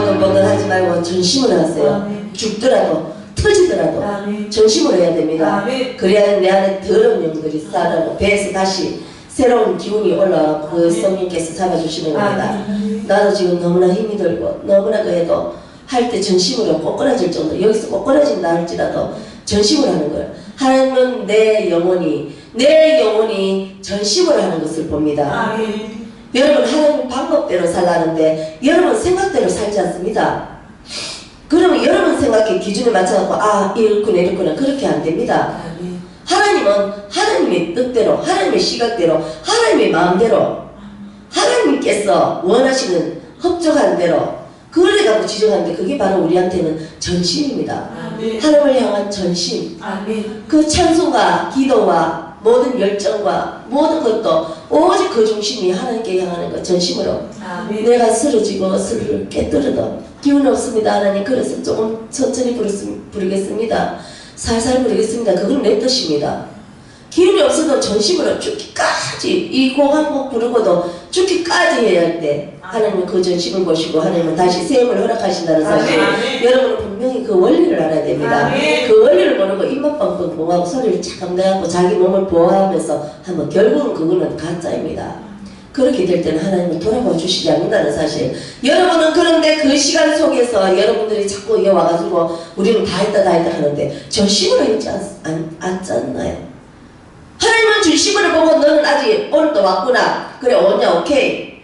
뻥긋뻥긋 하지 말고 전심을 하세요. 아멘. 죽더라도 터지더라도 아멘. 전심을 해야 됩니다. 아멘. 그래야 내 안에 더러운 영들이 살아나 배에서 다시 새로운 기운이 올라와 그 성령께서 잡아주시는 겁니다. 나도 지금 너무나 힘이 들고 너무나 그래도 할 때 전심으로 꼬꾸라질 정도 여기서 꼬꾸라진다 할지라도 전심을 하는 거예요. 하나님은 내 영혼이 내 영혼이 전심을 하는 것을 봅니다. 여러분 하나님 방법대로 살라는데 여러분 생각대로 살지 않습니다. 그러면 여러분 생각의 기준에 맞춰갖고 아 이렇구나 이렇구나 그렇게 안 됩니다. 하나님은 하나님의 뜻대로 하나님의 시각대로 하나님의 마음대로 하나님께서 원하시는 협조하는 대로 그걸 갖고 지정하는데 그게 바로 우리한테는 전심입니다. 하나님을 향한 전심. 그 찬송과 기도와 모든 열정과 모든 것도 오직 그 중심이 하나님께 향하는 것 전심으로 아멘. 내가 쓰러지고 스를 깨뜨려도 기운 없습니다. 하나님 그래서 조금 천천히 부르겠- 부르겠습니다. 살살 부르겠습니다. 그건 내 뜻입니다. 기운이 없어도 전심으로 죽기까지 이곡한곡 부르고도 죽기까지 해야 할 때 하나님은 그 전심을 보시고 하나님은 다시 세움을 허락하신다는 사실 아멘. 여러분은 분명히 그 원리를 알아야 됩니다 아멘. 그 원리를 모르고 입만 뻥뻥뻥하고 소리를 착 내갖고 자기 몸을 보호하면서 하면 결국은 그거는 가짜입니다 그렇게 될 때는 하나님은 돌아봐 주시지 않는다는 사실. 여러분은 그런데 그 시간 속에서 여러분들이 자꾸 이어 와가지고 우리는 다 했다 다 했다 하는데 전심으로 했지 않, 않, 않지 않나요? 하나님은 중심을 보고 너는 아직 오늘도 왔구나. 그래 오냐 오케이.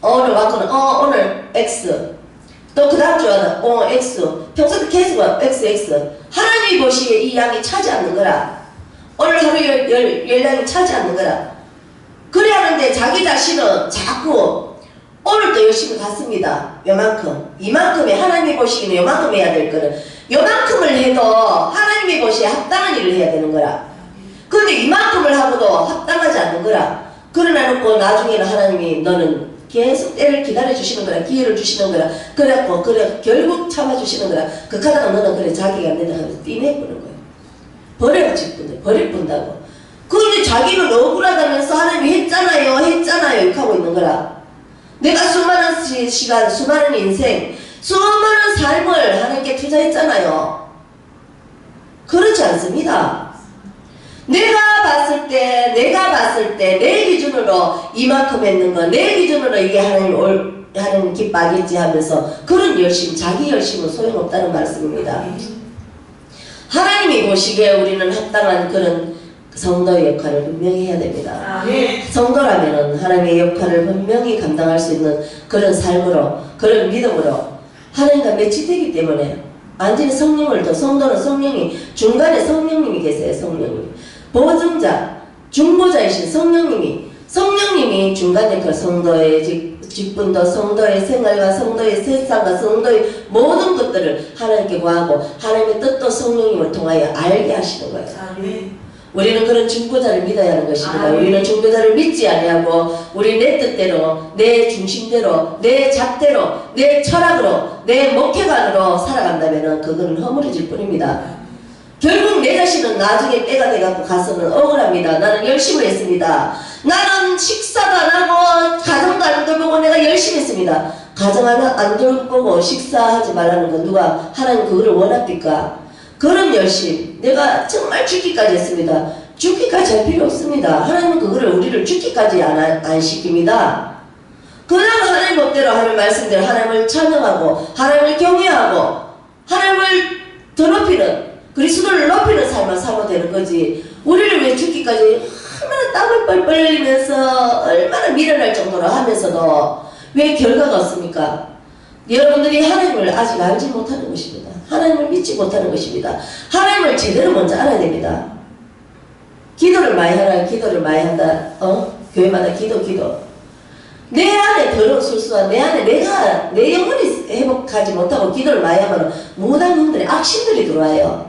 어, 오늘 왔구나. 어 오늘 X. 또 그 다음 주에는 어 X. 평소에 계속 X X. 하나님이 보시기에 이 양이 차지 않는 거라. 오늘 하루 열, 열, 열량이 차지 않는 거라. 그래 하는데 자기 자신은 자꾸 오늘도 열심히 갔습니다. 요만큼. 이만큼에 하나님이 보시기는 요만큼 해야 될 거를 요만큼을 해도 하나님이 보시기에 합당한 일을 해야 되는 거라. 그런데 이만큼을 하고도 합당하지 않는 거라. 그러나 놓고 나중에는 하나님이 너는 계속 때를 기다려 주시는 거라 기회를 주시는 거라. 그래갖고 그래 결국 참아 주시는 거라. 그 카드가 너는 그래 자기가 안 된다 하면서 띠내보는 거예요 버려가 싶은데 버릴 뿐다고. 그런데 자기는 억울하다면서 하나님이 했잖아요 했잖아요. 이렇게 하고 있는 거라. 내가 수많은 시, 시간 수많은 인생 수많은 삶을 하나님께 투자했잖아요. 그렇지 않습니다 내가 봤을 때, 내가 봤을 때, 내 기준으로 이만큼 했는 거, 내 기준으로 이게 하나님 올, 하나님 기뻐하겠지 하면서 그런 열심, 자기 열심은 소용없다는 말씀입니다. 하나님이 보시기에 우리는 합당한 그런 성도의 역할을 분명히 해야 됩니다. 아멘. 성도라면은 하나님의 역할을 분명히 감당할 수 있는 그런 삶으로, 그런 믿음으로 하나님과 매치되기 때문에 완전히 성령을 더 성도는 성령이 중간에 성령님이 계세요. 성령님 보증자 중보자이신 성령님이 성령님이 중간에 그 성도의 직, 직분도 성도의 생활과 성도의 세상과 성도의 모든 것들을 하나님께 구하고 하나님의 뜻도 성령님을 통하여 알게 하시는 거예요. 아멘. 우리는 그런 중보자를 믿어야 하는 것입니다. 아멘. 우리는 중보자를 믿지 아니하고 우리 내 뜻대로 내 중심대로 내 잣대로 내 철학으로 내 목회관으로 살아간다면 그거는 허물어질 뿐입니다. 결국 내 자신은 나중에 때가 돼갖고 가서는 억울합니다. 나는 열심을 했습니다. 나는 식사도 안 하고 가정도 안 돌보고 내가 열심히 했습니다. 가정 하나 안 돌보고 식사하지 말라는 건 누가 하나님 그거를 원합니까? 그런 열심 내가 정말 죽기까지 했습니다. 죽기까지 할 필요 없습니다. 하나님은 그거를 우리를 죽기까지 안, 하- 안 시킵니다. 그냥 하나님 법대로 하나님 말씀대로 하나님을 찬양하고 하나님을 경외하고 하나님을 더 높이는 그리스도를 높이는 삶을 살면 되는 거지 우리를 왜 죽기까지 얼마나 땀을 뻘뻘 흘리면서 얼마나 미련할 정도로 하면서도 왜 결과가 없습니까? 여러분들이 하나님을 아직 알지 못하는 것입니다. 하나님을 믿지 못하는 것입니다. 하나님을 제대로 먼저 알아야 됩니다. 기도를 많이 하라, 기도를 많이 한다. 어? 교회마다 기도, 기도. 내 안에 더러운 술수와 내 안에 내가 내 영혼이 회복하지 못하고 기도를 많이 하면 무당들이 악신들이 들어와요.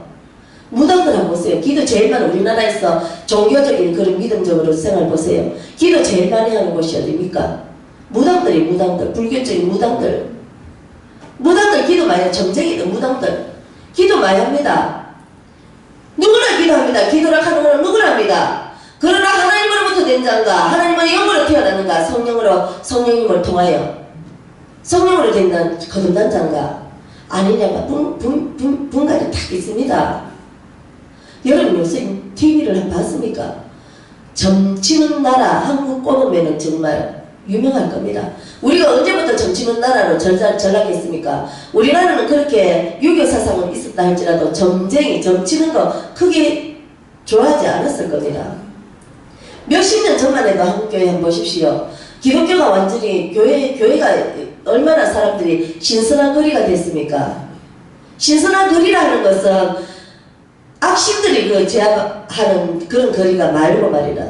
무당들 한번 보세요. 기도 제일 많은 우리나라에서 종교적인 그런 믿음적으로 생활 보세요. 기도 제일 많이 하는 곳이 어디입니까? 무당들이 무당들, 불교적인 무당들. 무당들 기도 많이 해요. 점쟁이들, 무당들. 기도 많이 합니다. 누구나 기도합니다. 기도라 하는 것은 누구나 합니다. 그러나 하나님으로부터 된 자인가, 하나님의 영으로 태어났는가, 성령으로, 성령님을 통하여. 성령으로 된다는 거듭난 자인가 아니냐가 분, 분, 분, 분갈이 딱 있습니다. 여러분 요새 TV를 봤습니까? 점치는 나라 한국 꼽으면 정말 유명할 겁니다. 우리가 언제부터 점치는 나라로 전락, 전락했습니까? 우리나라는 그렇게 유교 사상은 있었다 할지라도 점쟁이, 점치는 거 크게 좋아하지 않았을 겁니다. 몇십 년 전만 해도 한국 교회 한번 보십시오. 기독교가 완전히 교회 교회가 얼마나 사람들이 신선한 거리가 됐습니까? 신선한 거리라 하는 것은 악신들이 그 제압하는 그런 거리가 말고 말이라.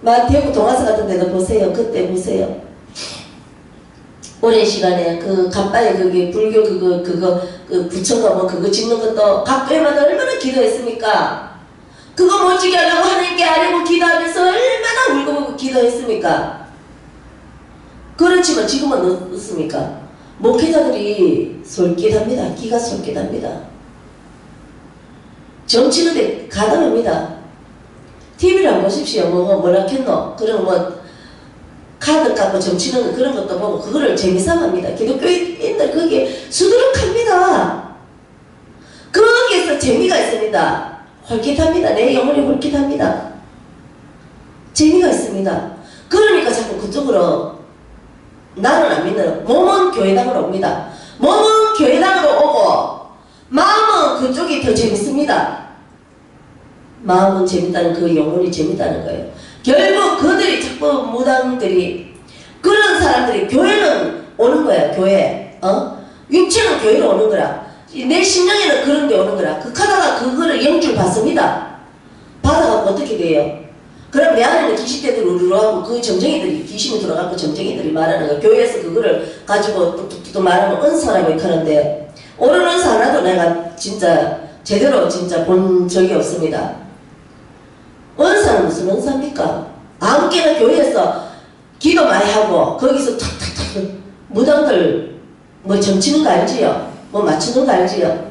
막 대구 동화사 같은 데도 보세요. 그때 보세요. 오랜 시간에 그 간바에 그게 불교 그거 그거 그 부처가 뭐 그거 짓는 것도 각 교회마다 얼마나 기도했습니까? 그거 멋지게 하려고 하나님께 아뢰고 기도하면서 얼마나 울고 기도했습니까? 그렇지만 지금은 어떻습니까? 목회자들이 솔깃합니다. 기가 솔깃합니다. 정치는데 가담합니다. TV를 안 보십시오. 뭐, 뭐 뭐라 했노? 그런 뭐 카드 깎고 정치는 거 그런 것도 보고 그거를 재미삼합니다. 기독교인들 거기에 수두룩합니다. 거기에서 재미가 있습니다. 활깃합니다. 내 영혼이 활깃합니다. 재미가 있습니다. 그러니까 자꾸 그쪽으로 나는 안 믿는 몸은 교회당으로 옵니다. 몸은 교회당으로 오고 마음은 그쪽이 더 재밌습니다. 마음은 재밌다는 그 영혼이 재밌다는 거예요. 결국 그들이 자꾸 무당들이 그런 사람들이 교회는 오는 거야 교회 어 육체는 교회로 오는 거라 내 심령에는 그런 게 오는 거라 극하다가 그거를 영줄 받습니다 받아갖고 어떻게 돼요 그럼 내 안에는 귀신대들 우르르하고 그 점쟁이들이 귀신이 들어가고 점쟁이들이 말하는 거 교회에서 그거를 가지고 뚝뚝뚝 말하면 은사라고 하는데 옳은 은사 하나도 내가 진짜 제대로 진짜 본 적이 없습니다 은사는 무슨 은사입니까? 아무 개나 교회에서 기도 많이 하고 거기서 탁탁탁 무당들 뭐 점치는 거 알지요? 뭐 맞추는 거 알지요?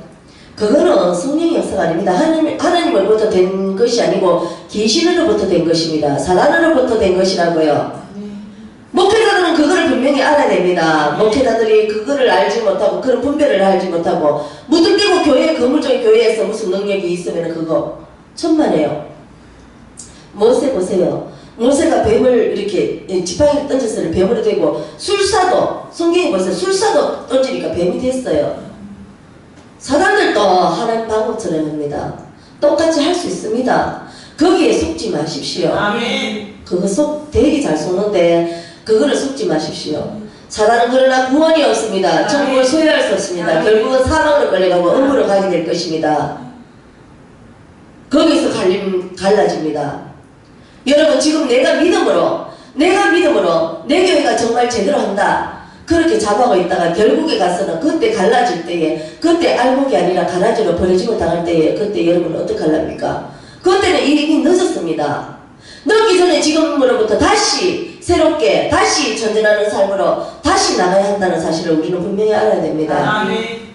그거는 성령의 역사가 아닙니다. 하나님, 하나님으로부터 된 것이 아니고 귀신으로부터 된 것입니다. 사단으로부터 된 것이라고요. 목회자들은 그거를 분명히 알아야 됩니다. 목회자들이 그거를 알지 못하고 그런 분별을 알지 못하고 무등대고 교회 건물적인 교회에서 무슨 능력이 있으면 그거 천만에요. 모세 보세요. 모세가 뱀을 이렇게 지팡이를 던졌을 때 뱀으로 되고 술사도 성경에 보세요. 술사도 던지니까 뱀이 됐어요. 사단들도 하나님 방법처럼 합니다. 똑같이 할 수 있습니다. 거기에 속지 마십시오. 아멘. 그거 속 되게 잘 속는데 그거를 속지 마십시오. 사단은 그러나 구원이 없습니다. 천국을 소유할 수 없습니다. 결국은 사망으로 끌려가고 음부로 가게 될 것입니다. 거기서 갈림 갈라집니다. 여러분 지금 내가 믿음으로 내가 믿음으로 내 교회가 정말 제대로 한다. 그렇게 잡아고 있다가 결국에 가서는 그때 갈라질 때에 그때 알목이 아니라 가라지로 버려지고 당할 때에 그때 여러분 어떻게 할랍니까? 그때는 이미 늦었습니다. 늦기 전에 지금으로부터 다시 새롭게 다시 전진하는 삶으로 다시 나가야 한다는 사실을 우리는 분명히 알아야 됩니다. 아멘.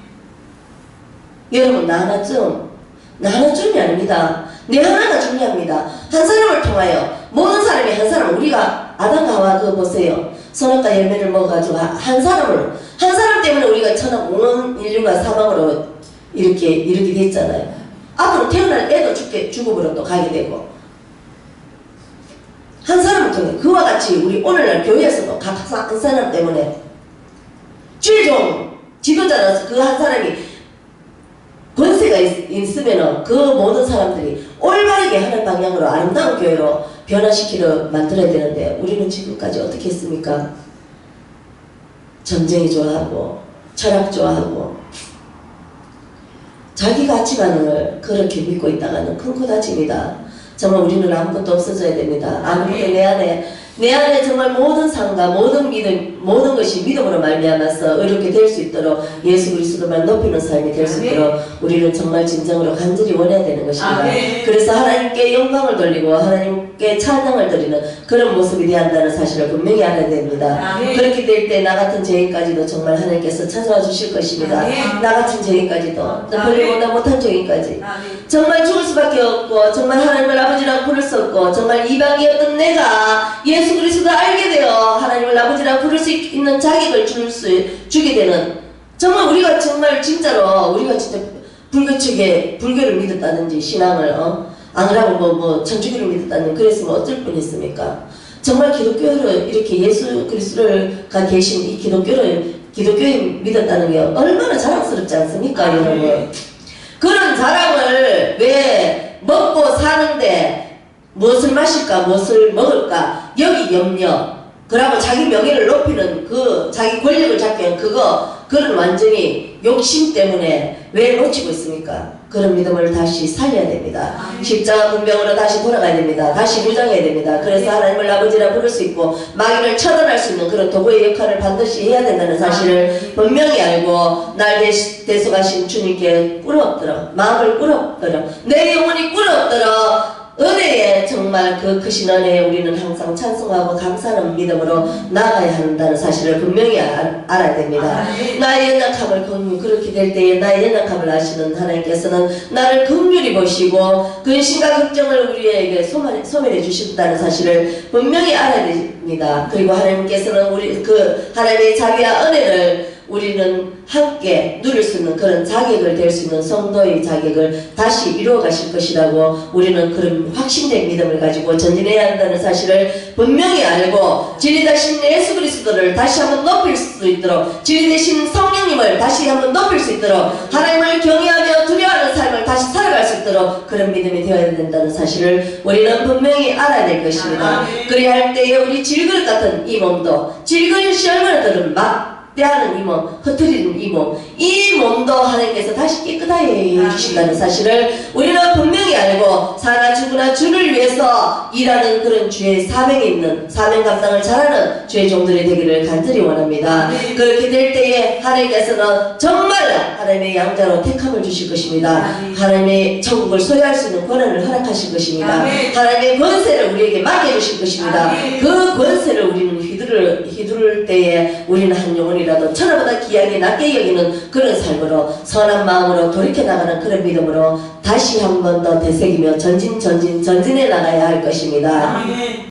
여러분 나 하나쯤 나 하나쯤이 아닙니다. 내 하나가 중요합니다. 한 사람을 통하여 모든 사람이 한 사람 우리가 아담과 하와 그 보세요. 선악과 열매를 먹어가지고 하- 한 사람을 한 사람 때문에 우리가 천하 온 인류가 사망으로 이렇게 이렇게 됐잖아요. 앞으로 태어날 애도 죽게 죽음으로 또 가게 되고 한 사람을 통해 그와 같이 우리 오늘날 교회에서도 각한 사람 때문에 최종 지도자로서 그 한 사람이 권세가 있, 있으면은 그 모든 사람들이 올바르게 하는 방향으로 아름다운 교회로 변화시키려 만들어야 되는데 우리는 지금까지 어떻게 했습니까? 전쟁이 좋아하고 철학 좋아하고 자기 가치관을 그렇게 믿고 있다가는 큰 코다칩니다. 정말 우리는 아무것도 없어져야 됩니다. 아무것도 내 안에 내 안에 정말 모든 삶과 모든 믿음 모든 것이 믿음으로 말미암아서 의롭게 될 수 있도록 예수 그리스도만 높이는 삶이 될 수 있도록 우리는 정말 진정으로 간절히 원해야 되는 것입니다. 그래서 하나님께 영광을 돌리고 하나님 께 찬양을 드리는 그런 모습이 되어야 한다는 사실을 분명히 알아야 됩니다. 아멘. 그렇게 될 때 나 같은 죄인까지도 정말 하나님께서 찾아와 주실 것입니다. 아멘. 나 같은 죄인까지도 또 아멘. 별보다 못한 죄인까지 아멘. 정말 죽을 수밖에 없고 정말 하나님을 아버지라고 부를 수 없고 정말 이방이었던 내가 예수 그리스도를 알게 되어 하나님을 아버지라고 부를 수 있는 자격을 줄 수 주게 되는 정말 우리가 정말 진짜로 우리가 진짜 불교 측에 불교를 믿었다든지 신앙을 어? 안 그러고 뭐, 뭐 천주교를 믿었다는 그랬으면 어쩔 뻔했습니까? 정말 기독교를 이렇게 예수 그리스도가 계신 이 기독교를 기독교에 믿었다는 게 얼마나 자랑스럽지 않습니까, 여러분? 그런 자랑을 왜 먹고 사는데 무엇을 마실까 무엇을 먹을까 여기 염려 그러고 자기 명예를 높이는 그 자기 권력을 잡기 위한 그거 그런 완전히 욕심 때문에 왜 놓치고 있습니까? 그런 믿음을 다시 살려야 됩니다. 아멘. 십자가 분명으로 다시 돌아가야 됩니다. 다시 무장해야 됩니다. 그래서 하나님을 아버지라 부를 수 있고 마귀를 처단할 수 있는 그런 도구의 역할을 반드시 해야 된다는 사실을 분명히 알고 날 대속하신 주님께 꿇어엎드려 마음을 꿇어엎드려 내 영혼이 꿇어엎드려 정말 그 크신 은혜에 우리는 항상 찬송하고 감사하는 믿음으로 나아가야 한다는 사실을 분명히 알, 알아야 됩니다. 아멘. 나의 연약함을 그렇게 될 때에 나의 연약함을 아시는 하나님께서는 나를 긍휼히 보시고 근심과 걱정을 우리에게 소멸, 소멸해 주신다는 사실을 분명히 알아야 됩니다. 그리고 하나님께서는 우리 그 하나님의 자비와 은혜를 우리는 함께 누릴 수 있는 그런 자격을 될 수 있는 성도의 자격을 다시 이루어 가실 것이라고 우리는 그런 확신된 믿음을 가지고 전진해야 한다는 사실을 분명히 알고 진리 되신 예수 그리스도를 다시 한번 높일 수 있도록 진리 되신 성령님을 다시 한번 높일 수 있도록 하나님을 경외하며 두려워하는 삶을 다시 살아갈 수 있도록 그런 믿음이 되어야 된다는 사실을 우리는 분명히 알아야 될 것입니다. 그래야 할 때에 우리 질그릇 같은 이 몸도 질그릇이 얼마나 들은 막 대하는 이 몸, 흩트리는 이 몸, 이 몸도 하나님께서 다시 깨끗하게 해주신다는 사실을 우리는 분명히 알고 사나 죽으나 주를 위해서 일하는 그런 주의 사명이 있는 사명 감당을 잘하는 주의 종들이 되기를 간절히 원합니다. 그렇게 될 때에 하나님께서는 정말 하나님의 양자로 택함을 주실 것입니다. 하나님의 천국을 소유할 수 있는 권한을 허락하실 것입니다. 하나님의 권세를 우리에게 맡겨주실 것입니다. 그 권세를 우리는 휘두를, 휘두를 때에 우리는 한 영혼이라도 천하보다 귀하게 낮게 여기는 그런 삶으로 선한 마음으로 돌이켜 나가는 그런 믿음으로 다시 한 번 더 되새기며 전진 전진 전진해 나가야 할 것입니다.